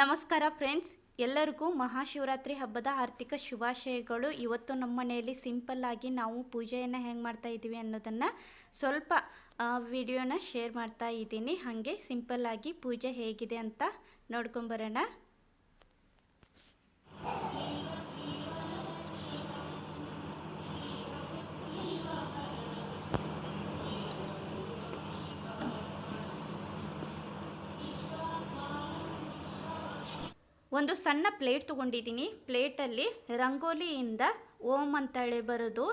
ನಮಸ್ಕಾರ ಫ್ರೆಂಡ್ಸ್. ಎಲ್ಲರಿಗೂ ಮಹಾಶಿವರಾತ್ರಿ ಹಬ್ಬದ ಆರ್ಥಿಕ ಶುಭಾಶಯಗಳು. ಇವತ್ತು ನಮ್ಮ ಮನೆಯಲ್ಲಿ ಸಿಂಪಲ್ ಆಗಿ ನಾವು ಪೂಜೆಯನ್ನು ಹೆಂಗೆ ಮಾಡ್ತಾ ಇದ್ದೀವಿ ಅನ್ನೋದನ್ನು ಸ್ವಲ್ಪ ವಿಡಿಯೋನ ಶೇರ್ ಮಾಡ್ತಾ ಇದ್ದೀನಿ. ಹಾಗೆ ಆಗಿ ಪೂಜೆ ಹೇಗಿದೆ ಅಂತ ನೋಡ್ಕೊಂಬರೋಣ. ಒಂದು ಸಣ್ಣ ಪ್ಲೇಟ್ ತೊಗೊಂಡಿದ್ದೀನಿ. ಪ್ಲೇಟಲ್ಲಿ ರಂಗೋಲಿಯಿಂದ ಓಂ ಅಂತೇಳಿ ಬರೋದು.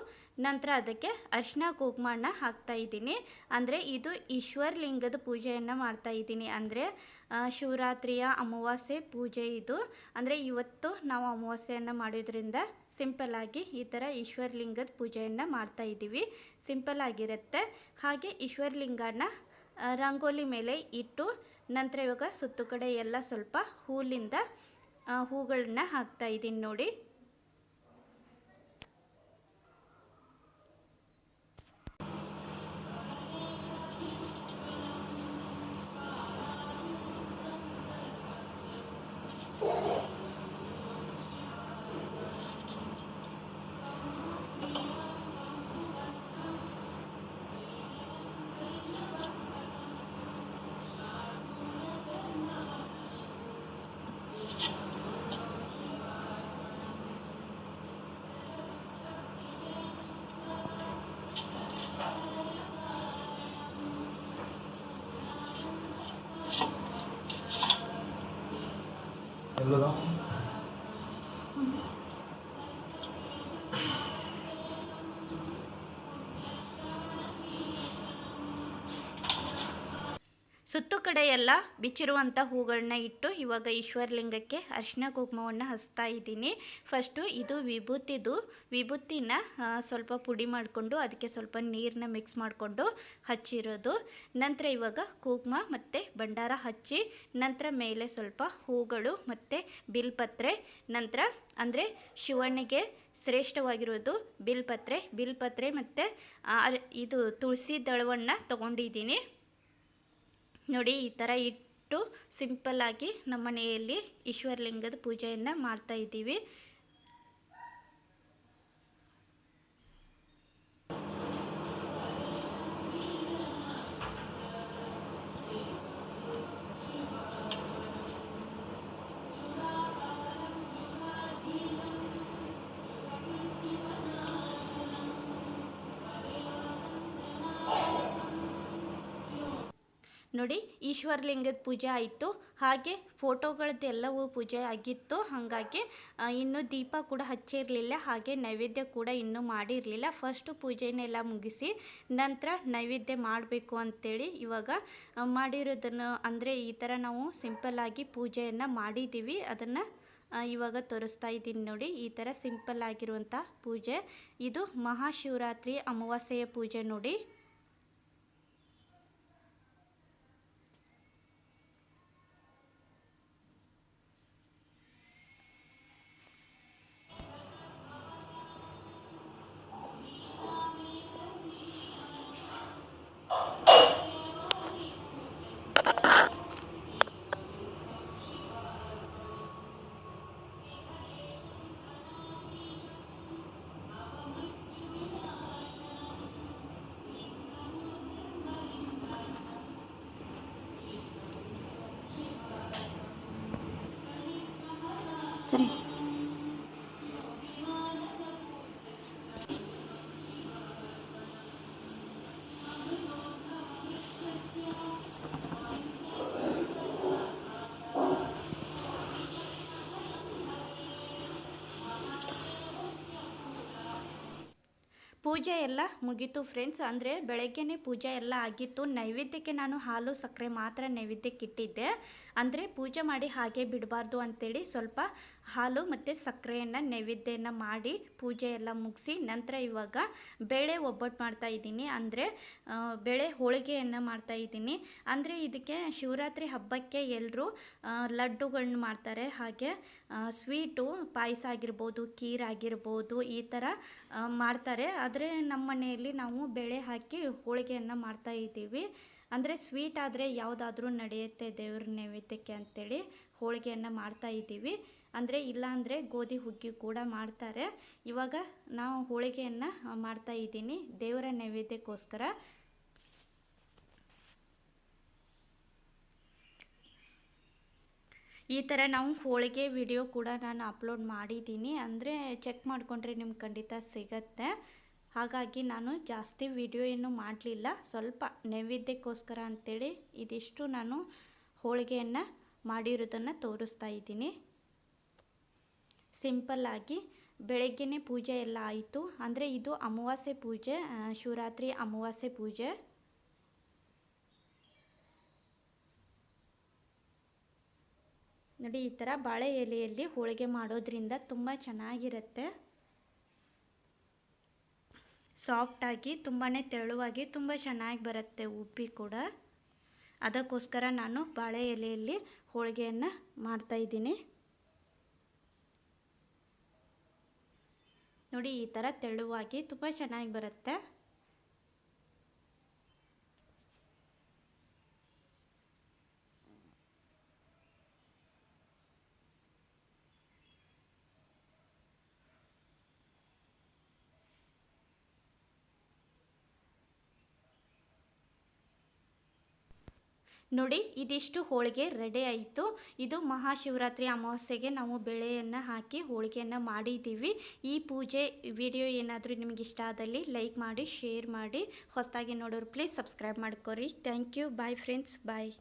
ನಂತರ ಅದಕ್ಕೆ ಅರಿಶಿನ ಕುಂಕುಮಣ್ಣ ಹಾಕ್ತಾ ಇದ್ದೀನಿ. ಅಂದರೆ ಇದು ಈಶ್ವರಲಿಂಗದ ಪೂಜೆಯನ್ನು ಮಾಡ್ತಾ ಇದ್ದೀನಿ. ಅಂದರೆ ಶಿವರಾತ್ರಿಯ ಅಮಾವಾಸ್ಯೆ ಪೂಜೆ ಇದು. ಅಂದರೆ ಇವತ್ತು ನಾವು ಅಮಾವಾಸ್ಯೆಯನ್ನು ಮಾಡೋದ್ರಿಂದ ಸಿಂಪಲ್ ಆಗಿ ಈ ಥರ ಈಶ್ವರಲಿಂಗದ ಪೂಜೆಯನ್ನು ಮಾಡ್ತಾ ಇದ್ದೀವಿ. ಸಿಂಪಲ್ ಆಗಿರುತ್ತೆ. ಹಾಗೆ ಈಶ್ವರಲಿಂಗನ ರಂಗೋಲಿ ಮೇಲೆ ಇಟ್ಟು, ನಂತರ ಇವಾಗ ಸುತ್ತು ಕಡೆ ಎಲ್ಲ ಸ್ವಲ್ಪ ಹೂಲಿಂದ ಹೂಗಳನ್ನ ಹಾಕ್ತಾ ಇದ್ದೀನಿ ನೋಡಿ. Em có. ಸುತ್ತು ಕಡೆ ಎಲ್ಲ ಬಿಚ್ಚಿರುವಂಥ ಹೂಗಳನ್ನ ಇಟ್ಟು ಇವಾಗ ಈಶ್ವರಲಿಂಗಕ್ಕೆ ಅರಿಶಿನ ಕುಂಕುಮವನ್ನು ಹಚ್ತಾ ಇದ್ದೀನಿ. ಫಸ್ಟು ಇದು ವಿಭೂತಿದು. ವಿಭೂತಿನ ಸ್ವಲ್ಪ ಪುಡಿ ಮಾಡಿಕೊಂಡು ಅದಕ್ಕೆ ಸ್ವಲ್ಪ ನೀರನ್ನ ಮಿಕ್ಸ್ ಮಾಡಿಕೊಂಡು ಹಚ್ಚಿರೋದು. ನಂತರ ಇವಾಗ ಕುಂಕುಮ ಮತ್ತು ಭಂಡಾರ ಹಚ್ಚಿ, ನಂತರ ಮೇಲೆ ಸ್ವಲ್ಪ ಹೂಗಳು ಮತ್ತು ಬಿಲ್ಪತ್ರೆ, ನಂತರ ಅಂದರೆ ಶಿವನಿಗೆ ಶ್ರೇಷ್ಠವಾಗಿರೋದು ಬಿಲ್ಪತ್ರೆ. ಬಿಲ್ಪತ್ರೆ ಮತ್ತು ಇದು ತುಳಸಿ ದಳವನ್ನು ತೊಗೊಂಡಿದ್ದೀನಿ. ನೋಡಿ ಈ ಥರ ಇಟ್ಟು ಸಿಂಪಲ್ಲಾಗಿ ನಮ್ಮ ಮನೆಯಲ್ಲಿ ಈಶ್ವರಲಿಂಗದ ಪೂಜೆಯನ್ನು ಮಾಡ್ತಾ ನೋಡಿ ಈಶ್ವರಲಿಂಗದ ಪೂಜೆ ಆಯಿತು. ಹಾಗೆ ಫೋಟೋಗಳದ್ದೆಲ್ಲವೂ ಪೂಜೆ ಆಗಿತ್ತು. ಹಾಗಾಗಿ ಇನ್ನೂ ದೀಪ ಕೂಡ ಹಚ್ಚಿರಲಿಲ್ಲ. ಹಾಗೆ ನೈವೇದ್ಯ ಕೂಡ ಇನ್ನೂ ಮಾಡಿರಲಿಲ್ಲ. ಫಸ್ಟು ಪೂಜೆನೆಲ್ಲ ಮುಗಿಸಿ ನಂತರ ನೈವೇದ್ಯ ಮಾಡಬೇಕು ಅಂಥೇಳಿ ಇವಾಗ ಮಾಡಿರೋದನ್ನು ಅಂದರೆ ಈ ಥರ ನಾವು ಸಿಂಪಲ್ಲಾಗಿ ಪೂಜೆಯನ್ನು ಮಾಡಿದ್ದೀವಿ ಅದನ್ನು ಇವಾಗ ತೋರಿಸ್ತಾ ಇದ್ದೀನಿ ನೋಡಿ. ಈ ಥರ ಸಿಂಪಲ್ ಆಗಿರುವಂಥ ಪೂಜೆ. ಇದು ಮಹಾಶಿವರಾತ್ರಿ ಅಮಾವಾಸ್ಯೆಯ ಪೂಜೆ ನೋಡಿ. ಸರಿ. ಪೂಜೆ ಎಲ್ಲ ಮುಗೀತು ಫ್ರೆಂಡ್ಸ್ ಅಂದರೆ ಬೆಳಗ್ಗೆನೇ ಪೂಜೆ ಎಲ್ಲ ಆಗಿತ್ತು. ನೈವೇದ್ಯಕ್ಕೆ ನಾನು ಹಾಲು, ಸಕ್ಕರೆ ಮಾತ್ರ ನೈವೇದ್ಯಕ್ಕೆ ಇಟ್ಟಿದ್ದೆ. ಅಂದರೆ ಪೂಜೆ ಮಾಡಿ ಹಾಗೆ ಬಿಡಬಾರ್ದು ಅಂತೇಳಿ ಸ್ವಲ್ಪ ಹಾಲು ಮತ್ತು ಸಕ್ಕರೆಯನ್ನು ನೈವೇದ್ಯನ ಮಾಡಿ ಪೂಜೆ ಎಲ್ಲ ಮುಗಿಸಿ ನಂತರ ಇವಾಗ ಬೇಳೆ ಒಬ್ಬಟ್ಟು ಮಾಡ್ತಾ ಇದ್ದೀನಿ. ಅಂದರೆ ಬೇಳೆ ಹೋಳಿಗೆಯನ್ನು ಮಾಡ್ತಾ ಇದ್ದೀನಿ. ಅಂದರೆ ಇದಕ್ಕೆ ಶಿವರಾತ್ರಿ ಹಬ್ಬಕ್ಕೆ ಎಲ್ಲರೂ ಲಡ್ಡುಗಳನ್ನ ಮಾಡ್ತಾರೆ. ಹಾಗೆ ಸ್ವೀಟು, ಪಾಯಸ ಆಗಿರ್ಬೋದು, ಖೀರ್ ಆಗಿರ್ಬೋದು ಈ ಥರ ಮಾಡ್ತಾರೆ. ಆದರೆ ನಮ್ಮ ಮನೆಯಲ್ಲಿ ನಾವು ಬೇಳೆ ಹಾಕಿ ಹೋಳಿಗೆಯನ್ನು ಮಾಡ್ತಾ ಇದ್ದೀವಿ. ಅಂದರೆ ಸ್ವೀಟ್ ಆದರೆ ಯಾವುದಾದ್ರೂ ನಡೆಯುತ್ತೆ ದೇವ್ರ ನೈವೇದ್ಯಕ್ಕೆ ಅಂತೇಳಿ. ಹೋಳಿಗೆಯನ್ನು ಮಾಡ್ತಾ ಇದ್ದೀವಿ. ಅಂದರೆ ಇಲ್ಲಾಂದರೆ ಗೋಧಿ ಹುಗ್ಗಿ ಕೂಡ ಮಾಡ್ತಾರೆ. ಇವಾಗ ನಾವು ಹೋಳಿಗೆಯನ್ನು ಮಾಡ್ತಾ ಇದ್ದೀನಿ. ದೇವರ ನೈವೇದ್ಯಕ್ಕೋಸ್ಕರ. ಈ ಥರ ನಾವು ಹೋಳಿಗೆ ವಿಡಿಯೋ ಕೂಡ ನಾನು ಅಪ್ಲೋಡ್ ಮಾಡಿದ್ದೀನಿ. ಅಂದರೆ ಚೆಕ್ ಮಾಡಿಕೊಂಡ್ರೆ ನಿಮ್ಗೆ ಖಂಡಿತ ಸಿಗತ್ತೆ. ಹಾಗಾಗಿ ನಾನು ಜಾಸ್ತಿ ವಿಡಿಯೋ ಏನು ಮಾಡಲಿಲ್ಲ. ಸ್ವಲ್ಪ ನೈವೇದ್ಯಕ್ಕೋಸ್ಕರ ಅಂಥೇಳಿ ಇದಿಷ್ಟು ನಾನು ಹೋಳಿಗೆಯನ್ನು ಮಾಡಿರೋದನ್ನು ತೋರಿಸ್ತಾ ಇದ್ದೀನಿ. ಸಿಂಪಲ್ಲಾಗಿ ಬೆಳಗ್ಗೆನೇ ಪೂಜೆ ಎಲ್ಲ ಆಯಿತು. ಅಂದರೆ ಇದು ಅಮಾವಾಸ್ಯೆ ಪೂಜೆ ಶಿವರಾತ್ರಿ ಅಮಾವಾಸ್ಯೆ ಪೂಜೆ. ನೋಡಿ, ಈ ಥರ ಬಾಳೆ ಎಲೆಯಲ್ಲಿ ಹೋಳಿಗೆ ಮಾಡೋದ್ರಿಂದ ತುಂಬ ಚೆನ್ನಾಗಿರುತ್ತೆ. ಸಾಫ್ಟಾಗಿ ತುಂಬಾ ತೆಳುವಾಗಿ, ತುಂಬ ಚೆನ್ನಾಗಿ ಬರುತ್ತೆ ಉಪ್ಪಿ ಕೂಡ. ಅದಕ್ಕೋಸ್ಕರ ನಾನು ಬಾಳೆ ಎಲೆಯಲ್ಲಿ ಹೋಳಿಗೆಯನ್ನು ಮಾಡ್ತಾಯಿದ್ದೀನಿ ನೋಡಿ ಈ ಥರ ತೆಳುವಾಗಿ ತುಂಬ ಚೆನ್ನಾಗಿ ಬರುತ್ತೆ. ನೋಡಿ, ಇದಿಷ್ಟು ಹೋಳಿಗೆ ರೆಡಿ ಆಯಿತು. ಇದು ಮಹಾಶಿವರಾತ್ರಿ ಅಮಾವಾಸ್ಯೆಗೆ ನಾವು ಬೆಳೆಯನ್ನು ಹಾಕಿ ಹೋಳಿಗೆಯನ್ನು ಮಾಡಿದ್ದೀವಿ ಈ ಪೂಜೆ ವಿಡಿಯೋ ಏನಾದರೂ ನಿಮಗೆ ಇಷ್ಟ ಆದಲ್ಲಿ ಲೈಕ್ ಮಾಡಿ, ಶೇರ್ ಮಾಡಿ. ಹೊಸದಾಗಿ ನೋಡೋರು ಪ್ಲೀಸ್ ಸಬ್ಸ್ಕ್ರೈಬ್ ಮಾಡ್ಕೊರಿ. Thank you bye friends bye